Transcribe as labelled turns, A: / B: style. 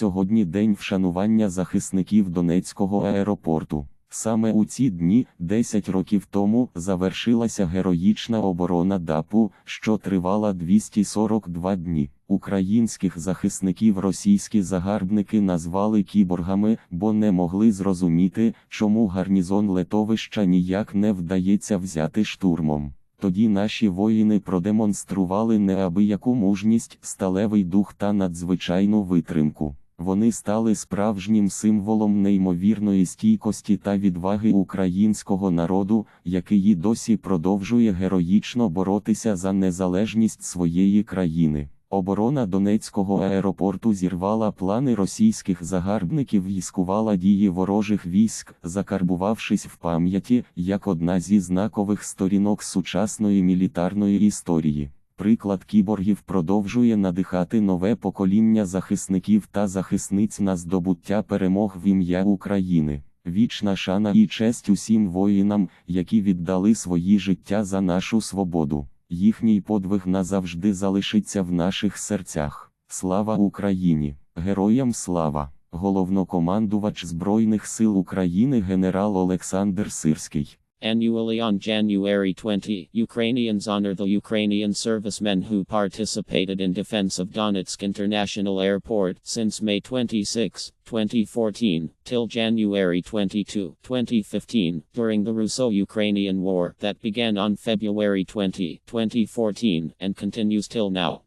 A: Сьогодні день вшанування захисників Донецького аеропорту. Саме у ці дні, 10 років тому, завершилася героїчна оборона ДАПу, що тривала 242 дні. Українських захисників російські загарбники назвали кіборгами, бо не могли зрозуміти, чому гарнізон летовища ніяк не вдається взяти штурмом. Тоді наші воїни продемонстрували неабияку мужність, сталевий дух та надзвичайну витримку. Вони стали справжнім символом неймовірної стійкості та відваги українського народу, який і досі продовжує героїчно боротися за незалежність своєї країни. Оборона Донецького аеропорту зірвала плани російських загарбників і скувала дії ворожих військ, закарбувавшись в пам'яті як одна зі знакових сторінок сучасної мілітарної історії. Приклад кіборгів продовжує надихати нове покоління захисників та захисниць на здобуття перемог в ім'я України. Вічна шана і честь усім воїнам, які віддали свої життя за нашу свободу. Їхній подвиг назавжди залишиться в наших серцях. Слава Україні! Героям слава! Головнокомандувач Збройних сил України генерал Олександр Сирський.
B: Annually on January 20, Ukrainians honor the Ukrainian servicemen who participated in defense of Donetsk International Airport since May 26, 2014, till January 22, 2015, during the Russo-Ukrainian War that began on February 20, 2014, and continues till now.